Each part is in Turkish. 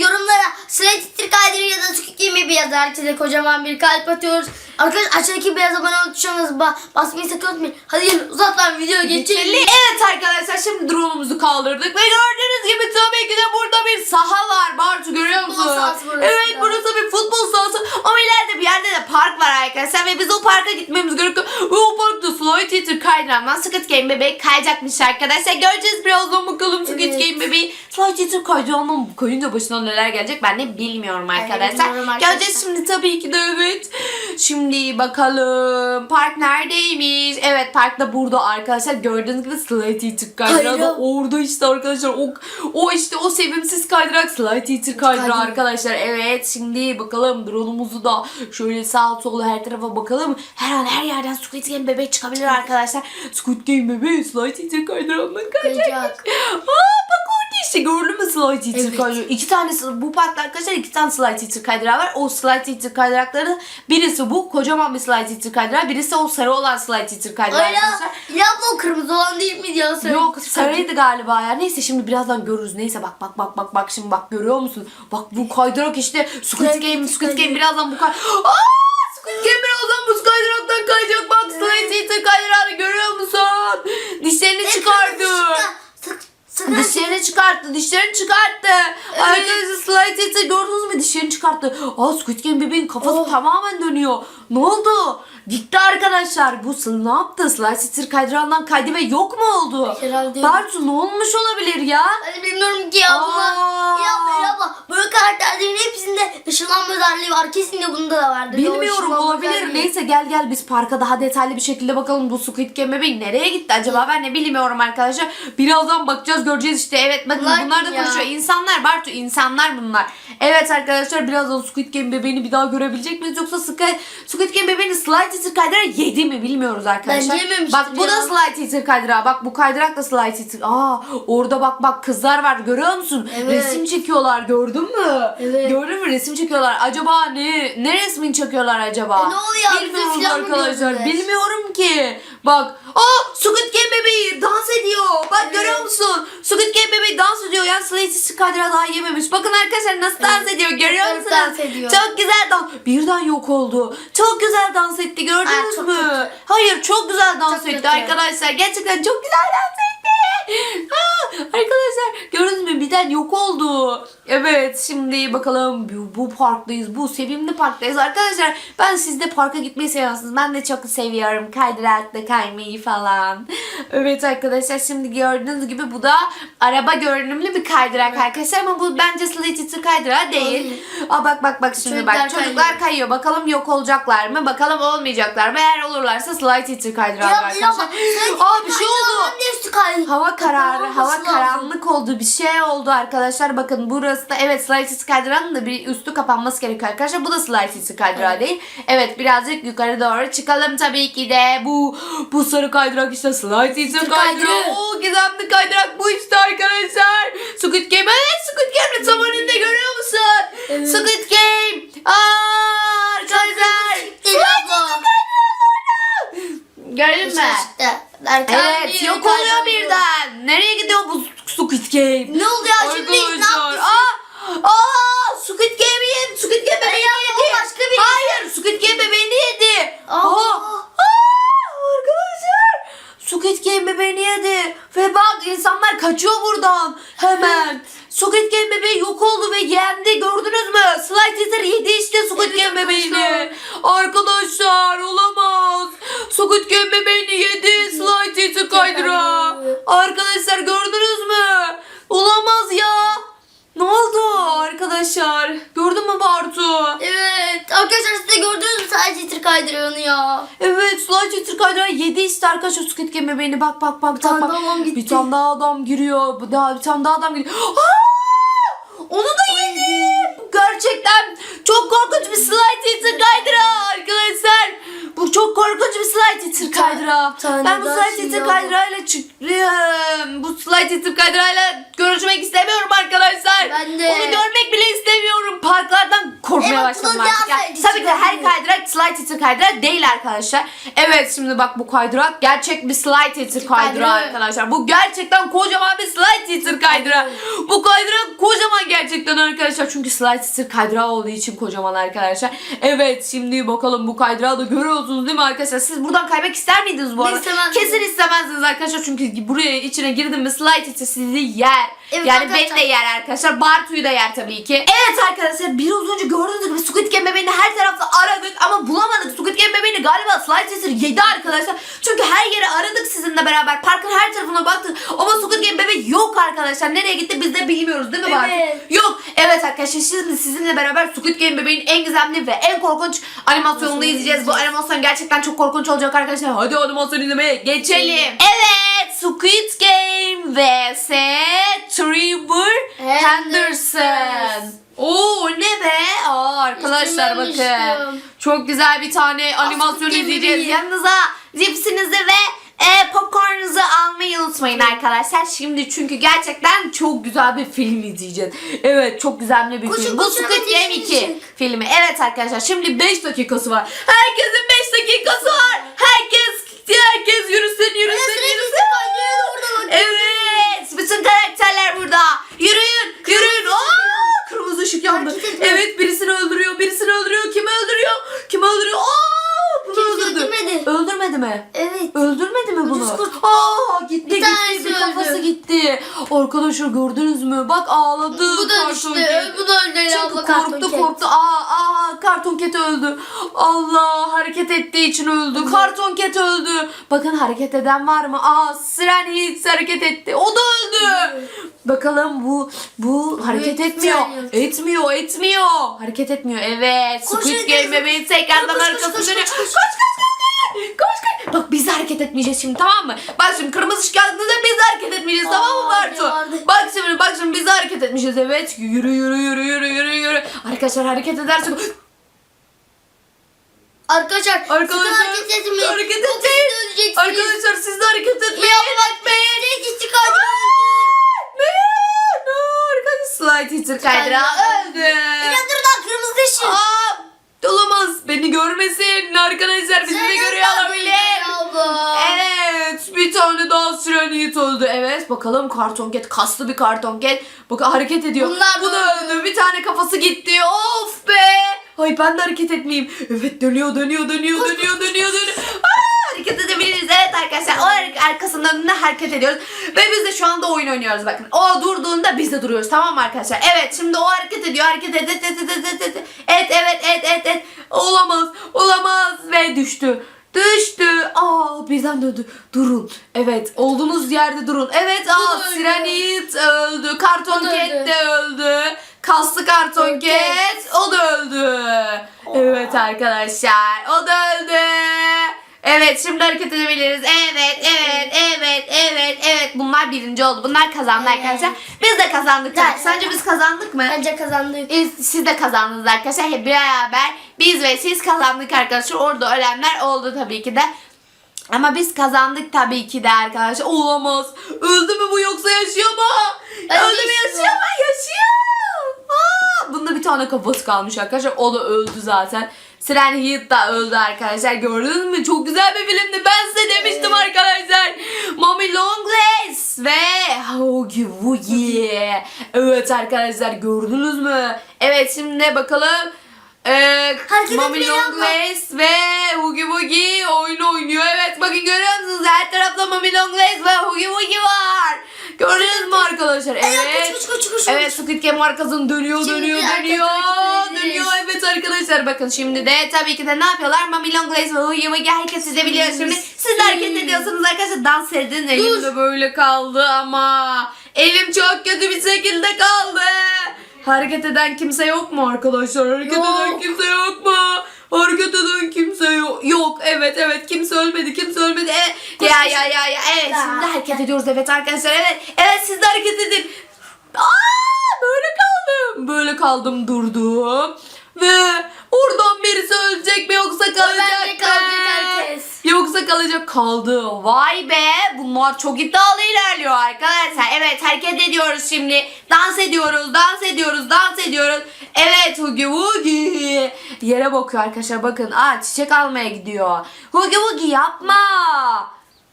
yorumlara Slate Kadir ya da Tukik gibi yazar. Herkese kocaman bir kalp atıyoruz. Arkadaşlar aşağıdaki beyaz abone ol tuşuna ba- basmayı sakın unutmayın. Hadi gelin uzatmadan videoya geçelim. Evet arkadaşlar şimdi drone'umuzu kaldırdık ve gördüğünüz gibi tabii ki de burada bir saha var. Bartu görüyor Futbol musun? sahası burası Evet burası bir futbol sahası ama ileride bir yerde de park var arkadaşlar ve biz o parka gitmemiz gerekiyor. Ve o parkta Slide Teacher kaydırandan Squid Game bebeği kayacakmış arkadaşlar. Göreceğiz birazdan bakalım Squid Evet. Game bebeği. Slide Teacher kayacağından kayınca başına neler gelecek ben de bilmiyorum arkadaşlar. bilmiyorum arkadaşlar. Göreceğiz şimdi tabii ki de evet. Şimdi bakalım park neredeymiş? Evet park da burada arkadaşlar. Gördüğünüz gibi Slide Teacher kaydırağı da orada işte arkadaşlar. O, o işte o sevimsiz kaydırak Slide Teacher kaydırağı arkadaşlar. Evet şimdi bakalım drone'umuzu da şöyle sağ sola her tarafa bakalım. Her an her yerden Squid Game bebek çıkabilir arkadaşlar. Squid Game bebeği Slide Teacher kaydırağından. Kayacak. Aa bak orada işte gördün mü slide teacher Evet. kaydırağı? İki tane bu parkta arkadaşlar iki tane slide teacher kaydırağı var. O slide teacher kaydırakları birisi bu kocaman bir slide teacher kaydırağı birisi o sarı olan slide teacher kaydırağı Öyle arkadaşlar. ya o kırmızı olan değil miydi ya? Sarı- Yok sarıydı galiba ya. Neyse şimdi birazdan görürüz. Neyse bak bak bak bak bak şimdi bak görüyor musun? Bak bu kaydırak işte Squid Game Squid Game birazdan bu kay... Aa! Squid Game birazdan bu kaydıraktan kayacak. Bak slide teacher kaydırağını görüyor musun? Dişlerini E, çıkardı. kırmızı çıktı. Sık- Sakın Dişlerini çıkarttı, dişlerini çıkarttı. Arkadaşlar slide teacher gördünüz mü dişlerini çıkarttı. Aa Squid Game bebeğin kafası Oh. tamamen dönüyor. Ne oldu? Gitti arkadaşlar. Bu ne yaptı? Slide teacher kaydırağından kaydı ve yok mu oldu? Herhalde. Bartu ne olmuş olabilir ya? Hadi bilmiyorum ki abla. Ya abla ya abla. Karakterlerin hepsinde ışınlanma özelliği var. Kesin de bunda da vardır. Bilmiyorum olabilir. özelliği. Neyse gel gel biz parka daha detaylı bir şekilde bakalım bu Squid Game bebeği nereye gitti acaba ben de bilmiyorum arkadaşlar. Birazdan bakacağız göreceğiz işte evet bakın Bunlar bunlar da ya? konuşuyor. İnsanlar Bartu insanlar bunlar. Evet arkadaşlar birazdan Squid Game bebeğini bir daha görebilecek miyiz yoksa Squid, Squid Game bebeğini slide teaser kaydırağı yedi mi bilmiyoruz arkadaşlar. Bence yememiştir Bak bu ya. da slide teaser kaydırağı bak bu kaydırak da slide teaser. Aa orada bak bak kızlar var görüyor musun? Evet. Resim çekiyorlar gördün mü? Evet. Gördün mü resim çekiyorlar. Acaba ne ne resmini çekiyorlar acaba? E, ne oluyor? Mı arkadaşlar. Bilmiyorum ki. Bak. Aa Squid Game bebeği dans ediyor. Bak Evet. görüyor musun? Squid Game bebeği dans ediyor. Yani Slate'si kadra daha yememiş. Bakın arkadaşlar nasıl dans ediyor. Görüyor Evet, musunuz? dans ediyor. Çok güzel dans. Birden yok oldu. Çok güzel dans etti. Gördünüz Aa, mü? kötü. Hayır çok güzel dans Çok etti kötü. arkadaşlar. Gerçekten çok güzel dans etti. Aa, arkadaşlar gördünüz mü? Birden yok oldu. Evet şimdi bakalım bu, bu parktayız. Bu sevimli parktayız. Arkadaşlar ben siz de parka gitmeyi seviyorsunuz. Ben de çok seviyorum. Kaydırakta kaymayı falan. Evet arkadaşlar şimdi gördüğünüz gibi bu da araba görünümlü bir kaydırak arkadaşlar. Ama bu bence Slate kaydırağı değil. Aa bak bak bak şimdi Çocuklar bak. Çocuklar kayıyor. kayıyor. Bakalım yok olacaklar mı? Bakalım olmayacaklar mı? Eğer olurlarsa Slide Teacher kaydırağı arkadaşlar. Aa bir şey oldu. Hepsi kay- Hava kararı, hava lazım. karanlık oldu. Bir şey oldu arkadaşlar. Bakın burası da evet slide teacher kaydırağının da bir üstü kapanması gerekiyor arkadaşlar. Bu da slide teacher kaydırağı değil. Evet birazcık yukarı doğru çıkalım tabii ki de. Bu bu sarı kaydırak işte kaydırağı. kaydırağı. Oo gizemli kaydırak bu işte arkadaşlar. Squid Game. Evet Squid Game'in tam önünde görüyor musun? Evet. Squid Game. Aa arkadaşlar. Gördün mü? İşte, Evet yok oluyor. Nereye gidiyor bu Squid Game? Ne oldu ya şimdi? Ne Arkadaşlar. yaptın? Aa, aa, Squid Game'i yedi. Squid Game bebeğini ya, o yedi. başka birisi. Hayır Squid Game bebeğini yedi. Aa. Aa, arkadaşlar. Squid Game bebeğini yedi. Ve bak insanlar kaçıyor buradan. Hemen. Squid Game bebeği yok oldu ve yendi. Gördünüz mü? Slide Teaser yedi işte Squid Evet Game bebeğini. arkadaşlar. Olamaz. Squid Game bebeğini yedi. Slide Teaser kaydıra. Arkadaşlar gördünüz mü? Olamaz ya. Ne oldu arkadaşlar? Gördün mü Bartu? Evet. Arkadaşlar siz de gördünüz mü sadece tır kaydırığını ya. Evet Teaser kaydıra yedi işte arkadaşlar Squid Game bebeğini. Bak bak bak. tane bak, adam gitti. Bir tane daha adam giriyor. Bir daha bir tane daha adam giriyor. Aa! Onu da yedi. Gerçekten çok korkunç bir Slide Teaser kaydıra arkadaşlar. Bu çok korkunç bir slide kaydırağı. tane Ben bu slide iter yok. kaydırağıyla çıkıyorum. Bu slide iter kaydırağıyla görüşmek istemiyorum arkadaşlar. Ben de. Onu görmek bile istemiyorum. Parklardan korkmaya Evet, başladım artık. slide tabii ki her kaydırak slide iter kaydırak değil arkadaşlar. Evet şimdi bak bu kaydırak gerçek bir slide iter kaydırağı arkadaşlar. Bu gerçekten kocaman bir slide iter kaydırağı. Bu kaydırak kocaman gerçekten arkadaşlar. Çünkü slide iter kaydırağı olduğu için kocaman arkadaşlar. Evet şimdi bakalım bu kaydırağı da görüyorsunuz değil mi arkadaşlar? Siz buradan kaymak ister miydiniz bu arada? Kesin istemezsiniz arkadaşlar. Çünkü buraya içine girdim mi slide iter sizi yer. Evet yani arkadaşlar. beni de yer arkadaşlar. Bartu'yu da yer tabii ki. Evet arkadaşlar biraz önce gördüğünüz gibi Squid Game bebeğini her tarafta aradık ama bulamadık. Squid Game bebeğini galiba Teaser yedi arkadaşlar. Çünkü her yere aradık sizinle beraber. Parkın her tarafına baktık. Ama Squid Game bebeği yok arkadaşlar. Nereye gitti biz de bilmiyoruz değil mi Bartu? Evet. Yok. Evet arkadaşlar şimdi sizinle beraber Squid Game bebeğin en gizemli ve en korkunç animasyonunu izleyeceğiz. Bu animasyon gerçekten çok korkunç olacak arkadaşlar. Hadi animasyon izlemeye geçelim. Evet Squid Game vs Trevor Henderson. Oo ne be? Aa arkadaşlar bakın. Çok güzel bir tane animasyon izleyeceğiz. Yanınıza cipsinizi ve e, popcornunuzu almayı unutmayın arkadaşlar. Şimdi çünkü gerçekten çok güzel bir film izleyeceğiz. Evet çok güzel bir Koşun, film. Bu koşun, Squid Game 2 izleyecek. filmi. Evet arkadaşlar şimdi 5 dakikası var. Herkesin 5 dakikası var. Herkes herkes yürüsün yürüsün yürüsün. Evet. Bütün karakterler burada. Yürüyün. Yürüyün. Aa, kırmızı ışık yandı. Hareket etmiyor. Evet birisini öldürüyor. Birisini öldürüyor. Kimi öldürüyor? Kimi öldürüyor? Aa, bunu Kimse öldürdü. öldürmedi. Öldürmedi mi? Evet. Öldürmedi mi bunu? Ucuz kurt. Aa gitti Bir gitti. tanesi Bir kafası öldü. gitti. Arkadaşlar gördünüz mü? Bak ağladı. Bu da karton düştü. ket. Bu da öldü. Çünkü abla korktu korktu. Aa, aa karton ket öldü. Allah hareket ettiği için öldü. Karton ket öldü. Bakın hareket eden var mı? Aa Siren hiç hareket etti. O da öldü. Bakalım bu bu hareket etmiyor. Etmiyor, etmiyor. Hareket etmiyor. Evet. Squid Game bebeği tekrardan arkasını dönüyor. koş koş. Koş koş. De hareket etmeyeceğiz şimdi tamam mı? Bak şimdi kırmızı ışık yandığında biz de hareket etmeyeceğiz Aa, tamam mı Bartu? Bak şimdi bak şimdi biz de hareket etmeyeceğiz evet. Yürü yürü yürü yürü yürü yürü. Arkadaşlar hareket edersek Arkadaşlar, Arkadaşlar, sakın hareket etmeyin. hareket etmeyin. siz. Arkadaşlar siz de hareket etmeyin. Yapmayın. Ne? Arkadaşlar slide teacher kaydırağı öldü. Bir dur daha kırmızı ışık. Aa, olamaz. Beni görmesin. Arkadaşlar bizi de Sen görüyor nasıl olabilir. Abla? Evet bir tane daha süren yiğit öldü. Evet bakalım karton ket kaslı bir karton ket. Bakın hareket ediyor. Bunlar Bu da öldü. Bir tane kafası gitti. Of be. Ay ben de hareket etmeyeyim. Evet dönüyor dönüyor dönüyor dönüyor dönüyor dönüyor. Aa, hareket edebiliriz. Evet arkadaşlar o ar- arkasından önüne hareket ediyoruz. Ve biz de şu anda oyun oynuyoruz bakın. O durduğunda biz de duruyoruz tamam mı arkadaşlar? Evet şimdi o hareket ediyor. Hareket et et et et et et et. Evet evet evet evet evet. Olamaz olamaz ve düştü. Düştü. Aa birden döndü. Durun. Evet olduğunuz yerde durun. Evet aa öldü. Sirenit öldü. Karton da Ket öldü. de öldü. Kaslı karton Öldü. ket o da öldü. Evet arkadaşlar o da öldü. Evet şimdi hareket edebiliriz. Evet evet evet evet evet bunlar birinci oldu. Bunlar kazandı Evet. arkadaşlar. Biz de kazandık tabii. Evet. Sence biz kazandık mı? Bence kazandık. Ee, Siz de kazandınız arkadaşlar. Hep beraber biz ve siz kazandık arkadaşlar. Orada ölenler oldu tabii ki de. Ama biz kazandık tabii ki de arkadaşlar. Olamaz. Öldü mü bu yoksa yaşıyor mu? Öldü mü yaşıyor. yaşıyor mu? Yaşıyor. Aa, bunda bir tane kafası kalmış arkadaşlar. O da öldü zaten. Siren Heat da öldü arkadaşlar. Gördünüz mü? Çok güzel bir filmdi. Ben size demiştim arkadaşlar. Mommy Longlegs ve Oogie Woogie. Evet arkadaşlar gördünüz mü? Evet şimdi bakalım. Ee, abla. Longlegs ve Oogie Woogie oyun oynuyor. Evet bakın görüyor musunuz? Her tarafta Mommy Longlegs ve Oogie Woogie var. Gördünüz mü arkadaşlar? Evet. Koş koş koş koş. Evet Squid Game arkasını dönüyor Şimdi dönüyor dönüyor dönüyor. Evet arkadaşlar bakın şimdi de tabii ki de ne yapıyorlar? Mami Long Legs ve Wuggy herkes size biliyor şimdi. siz de hareket ediyorsunuz arkadaşlar? Dans edin elim de böyle kaldı ama elim çok kötü bir şekilde kaldı. Hareket eden kimse yok mu arkadaşlar? Hareket Yok. eden kimse yok mu Hareket eden kimse yok. Yok evet evet kimse ölmedi kimse ölmedi. Evet. Ya ya ya ya evet Ya. şimdi hareket ediyoruz evet arkadaşlar evet. Evet siz de hareket edin. Aa böyle kaldım. Böyle kaldım durdum. Ve o Buradan birisi ölecek mi yoksa kalacak mı? herkes. Yoksa kalacak kaldı. Vay be bunlar çok iddialı ilerliyor arkadaşlar. Evet hareket ediyoruz şimdi. Dans ediyoruz, dans ediyoruz, dans ediyoruz. Evet Hugi Hugi. Yere bakıyor arkadaşlar bakın. Aa çiçek almaya gidiyor. Hugi Hugi yapma.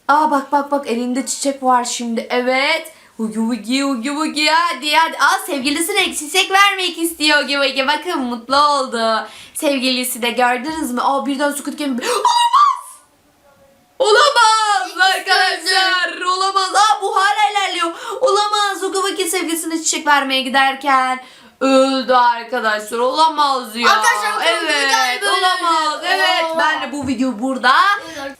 Aa bak bak bak elinde çiçek var şimdi. Evet. Hugi Hugi Hugi Hugi hadi hadi. Aa sevgilisine çiçek vermek istiyor Hugi Hugi. Bakın mutlu oldu. Sevgilisi de gördünüz mü? Aa birden Squid Game. Olamaz. Olamaz arkadaşlar. Olamaz. Aa bu hala ilerliyor. Olamaz. Ukuvaki sevgilisine çiçek vermeye giderken öldü arkadaşlar. Olamaz ya. Arkadaşlar, evet. böyle Olamaz. öldü. Evet. Oo. Ben de bu video burada.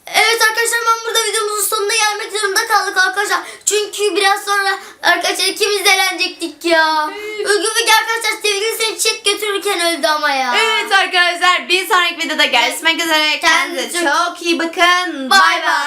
Evet arkadaşlar ben burada videomuzun sonuna gelmek zorunda kaldık arkadaşlar. Çünkü biraz sonra arkadaşlar ikimiz de eğlenecektik ya. Ülgü arkadaşlar sevgilisini çiçek götürürken öldü ama ya. Evet arkadaşlar bir sonraki videoda görüşmek üzere. Kendinize Kendinize çok iyi bakın. Bay. bay.